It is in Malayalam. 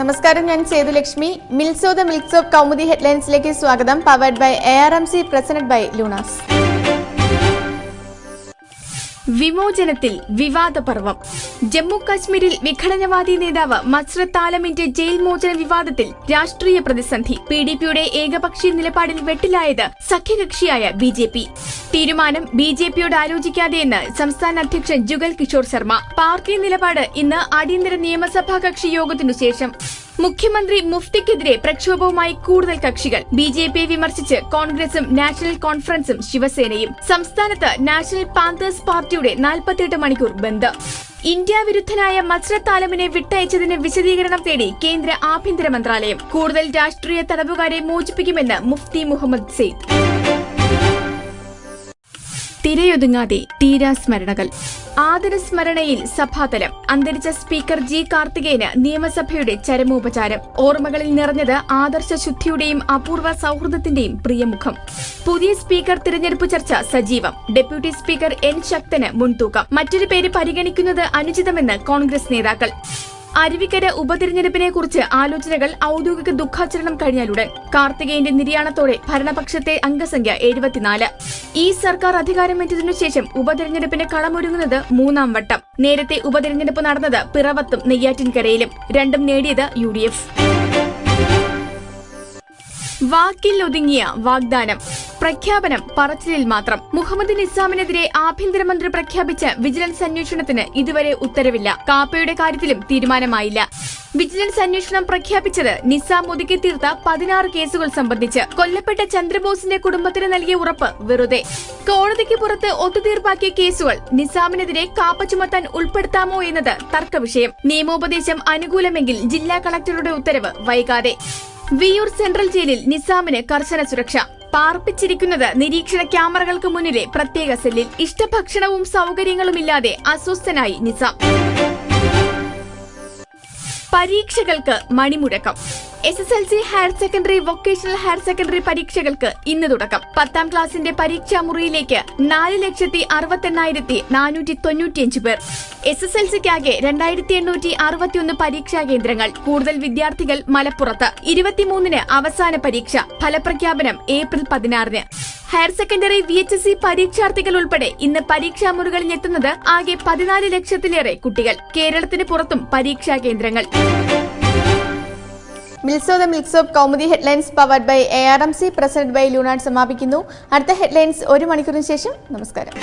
നമസ്കാരം ഞാൻ സേതുലക്ഷ്മി. മിൽസോ ദ മിൽക്സ് ഓഫ് കൗമുദി ഹെഡ്ലൈൻസിലേക്ക് സ്വാഗതം. Powered by A R M C presented by Luna's. വിമോചനത്തിൽ വിവാദ പർവം ജമ്മു കാശ്മീരിൽ വിഘടനവാദി നേതാവ് മസ്രത്ത് ആലമിന്റെ ജയിൽ മോചന വിവാദത്തിൽ രാഷ്ട്രീയ പ്രതിസന്ധി. പി ഡി പിയുടെ ഏകപക്ഷീയ നിലപാടിൽ വെട്ടിലായത് സഖ്യകക്ഷിയായ ബി ജെ പി. തീരുമാനം ബി ജെ പിയോട് ആലോചിക്കാതെയെന്ന് സംസ്ഥാന അധ്യക്ഷൻ ജുഗൽ കിഷോർ ശർമ്മ. പാർട്ടി നിലപാട് ഇന്ന് അടിയന്തര നിയമസഭാ കക്ഷി യോഗത്തിനു ശേഷം. മുഖ്യമന്ത്രി മുഫ്തിക്കെതിരെ പ്രക്ഷോഭവുമായി കൂടുതൽ കക്ഷികൾ. ബി ജെ പിയെ വിമർശിച്ച് കോൺഗ്രസും നാഷണൽ കോൺഫറൻസും ശിവസേനയും. സംസ്ഥാനത്ത് നാഷണൽ പാന്തേഴ്സ് പാർട്ടിയുടെ നാൽപ്പത്തിയെട്ട് മണിക്കൂർ ബന്ദ് ഇന്ത്യ വിരുദ്ധനായ മത്സരത്താലമിനെ വിട്ടയച്ചതിന് വിശദീകരണം തേടി കേന്ദ്ര ആഭ്യന്തര മന്ത്രാലയം. കൂടുതൽ രാഷ്ട്രീയ തടവുകാരെ മോചിപ്പിക്കുമെന്ന് മുഫ്തി മുഹമ്മദ് സെയ്ദ്. തിരയൊതുങ്ങാതെ തീരാസ്മരണകൾ ആദരസ്മരണയിൽ സഭാതലം. അന്തരിച്ച സ്പീക്കർ ജി കാർത്തികേയന് നിയമസഭയുടെ ചരമോപചാരം. ഓർമ്മകളിൽ നിറഞ്ഞത് ആദർശ ശുദ്ധിയുടെയും അപൂർവ സൗഹൃദത്തിന്റെയും പ്രിയമുഖം. പുതിയ സ്പീക്കർ തിരഞ്ഞെടുപ്പ് ചർച്ച സജീവം. ഡെപ്യൂട്ടി സ്പീക്കർ എൻ ശക്തന് മുൻതൂക്കം. മറ്റൊരു പേര് പരിഗണിക്കുന്നത് അനുചിതമെന്ന് കോൺഗ്രസ് നേതാക്കൾ. അരുവിക്കര ഉപതിരഞ്ഞെടുപ്പിനെ കുറിച്ച് ആലോചനകൾ ഔദ്യോഗിക ദുഃഖാചരണം കഴിഞ്ഞാലുടൻ. കാർത്തികേയന്റെ നിര്യാണത്തോടെ ഭരണപക്ഷത്തെ അംഗസംഖ്യ എഴുപത്തിനാല്. ഈ സർക്കാർ അധികാരമേറ്റതിനു ശേഷം ഉപതെരഞ്ഞെടുപ്പിന് കളമൊരുങ്ങുന്നത് മൂന്നാം വട്ടം. നേരത്തെ ഉപതെരഞ്ഞെടുപ്പ് നടന്നത് പിറവത്തും നെയ്യാറ്റിൻകരയിലും രണ്ടും നേടിയത് യു ഡി എഫ് വാക്കിൽ ഒതുങ്ങിയ വാഗ്ദാനം പ്രഖ്യാപനം പറച്ചിലിൽ മാത്രം. മുഹമ്മദ് നിസാമിനെതിരെ ആഭ്യന്തരമന്ത്രി പ്രഖ്യാപിച്ച വിജിലൻസ് അന്വേഷണത്തിന് ഇതുവരെ ഉത്തരവില്ല. കാപ്പയുടെ കാര്യത്തിലും തീരുമാനമായില്ല. വിജിലൻസ് അന്വേഷണം പ്രഖ്യാപിച്ചത് നിസാം ഒതുക്കി തീർത്ത പതിനാറ് കേസുകൾ സംബന്ധിച്ച് കൊല്ലപ്പെട്ട ചന്ദ്രബോസിന്റെ കുടുംബത്തിന് നൽകിയ ഉറപ്പ് വെറുതെ. കോടതിക്ക് പുറത്ത് ഒത്തുതീർപ്പാക്കിയ കേസുകൾ നിസാമിനെതിരെ കാപ്പ ചുമത്താൻ ഉൾപ്പെടുത്താമോ എന്നത് തർക്കവിഷയം. നിയമോപദേശം അനുകൂലമെങ്കിൽ ജില്ലാ കളക്ടറുടെ ഉത്തരവ് വൈകാതെ. വിയൂർ സെൻട്രൽ ജയിലിൽ നിസാമിന് കർശന സുരക്ഷ. പാർപ്പിച്ചിരിക്കുന്നത് നിരീക്ഷണ ക്യാമറകൾക്ക് മുന്നിലെ പ്രത്യേക സെല്ലിൽ. ഇഷ്ടഭക്ഷണവും സൗകര്യങ്ങളുമില്ലാതെ അസ്വസ്ഥനായി നിസാം. പരീക്ഷകൾക്ക് മണിമുഴക്കം S S L C higher secondary vocational higher secondary പരീക്ഷകൾക്ക് ഇന്ന് തുടക്കം. പത്താം ക്ലാസിന്റെ പരീക്ഷാ മുറിയിലേക്ക് നാല് ലക്ഷത്തി അറുപത്തെണ്ണായിരത്തി നാനൂറ്റി തൊണ്ണൂറ്റിയഞ്ച് പേർ. എസ് എസ് എൽ സിക്കാകെ രണ്ടായിരത്തി എണ്ണൂറ്റി അറുപത്തിയൊന്ന് പരീക്ഷാ കേന്ദ്രങ്ങൾ. കൂടുതൽ വിദ്യാർത്ഥികൾ മലപ്പുറത്ത്. ഇരുപത്തിമൂന്നിന് അവസാന പരീക്ഷ. ഫലപ്രഖ്യാപനം ഏപ്രിൽ പതിനാറിന്. Higher secondary V H S C പരീക്ഷാർത്ഥികൾ ഉൾപ്പെടെ ഇന്ന് പരീക്ഷാ മുറികളിൽ എത്തുന്നത് ആകെ പതിനാല് ലക്ഷത്തിലേറെ കുട്ടികൾ. കേരളത്തിന് പുറത്തും പരീക്ഷാ കേന്ദ്രങ്ങൾ. മിൽസോ ദ മിൽക്സ് of Kaumudi headlines powered by A R M C president by ലൂണാഡ് സമാപിക്കുന്നു. അടുത്ത ഹെഡ്ലൈൻസ് ഒരു മണിക്കൂറിന് ശേഷം. നമസ്കാരം.